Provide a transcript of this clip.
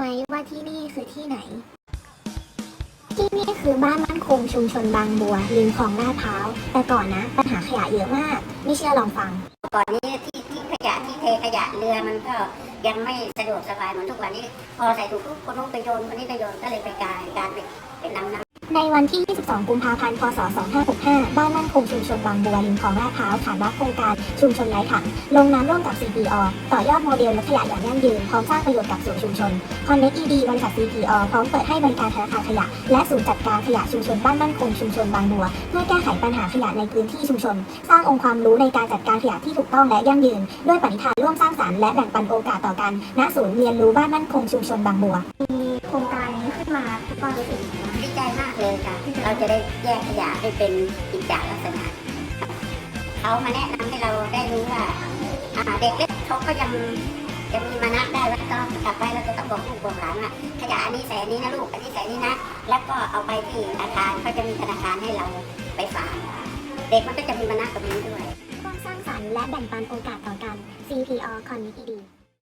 ว่าที่นี่คือที่ไหน ที่นี่คือบ้านมั่นคงชุมชนบางบัวริมคลองลาดพร้าว แต่ก่อนนะปัญหาขยะเยอะมาก ไม่เชื่อลองฟัง ก่อนนี้ที่ที่ขยะที่เทขยะเรือมันก็ยังไม่สะดวกสบายเหมือนทุกวันนี้ พอใส่ถุงปุ๊บคนนู้นไปโยนคนนี้ไปโยนก็เลยไปกลายการเป็นเป็นน้ำน้ำ ในวันที่ 22 กุมภาพันธ์ พศ 2565 บ้านมั่นคงชุมชนบางบัวริมคลองลาดพร้าวขานรับโครงการชุมชนไร้ถังลงน้ำร่วมกับ CPO ต่อยอดโมเดลลดขยะอย่างยั่งยืน พร้อมสร้างประโยชน์กับส่วนชุมชน Connect ED บริษัท CPO พร้อมเปิดให้บริการธนาคารขยะ และศูนย์จัดการขยะชุมชนบ้านมั่นคงชุมชนบางบัว เพื่อแก้ไขปัญหาขยะในพื้นที่ชุมชน สร้างองค์ความรู้ในการจัดการขยะที่ถูกต้องและยั่งยืน ด้วยปณิธานร่วมสร้างสรรค์และแบ่งปันโอกาสต่อกันณศูนย์เรียนรู้บ้านมั่นคงชุมชนบางบัว มาทุกคนรู้สึกดีใจมากเลยค่ะ เราจะได้แยกขยะให้เป็นกิจจลักษณะเขามาแนะนำให้เราได้รู้ว่าเด็กเล็กเขาก็ยังยังมีมานะได้แล้วก็กลับไปเราจะต้องบอกลูกบอกหลานว่าขยะอันนี้ใส่อันนี้นะลูกอันนี้ใส่นี้นะ แล้วก็เอาไปที่ธนาคารเขาจะมีธนาคารให้เราไปฝากเด็กมันก็จะมีมานะตรงนี้ด้วย สร้างสรรค์และแบ่งปันโอกาสต่อกัน CPO Connect ED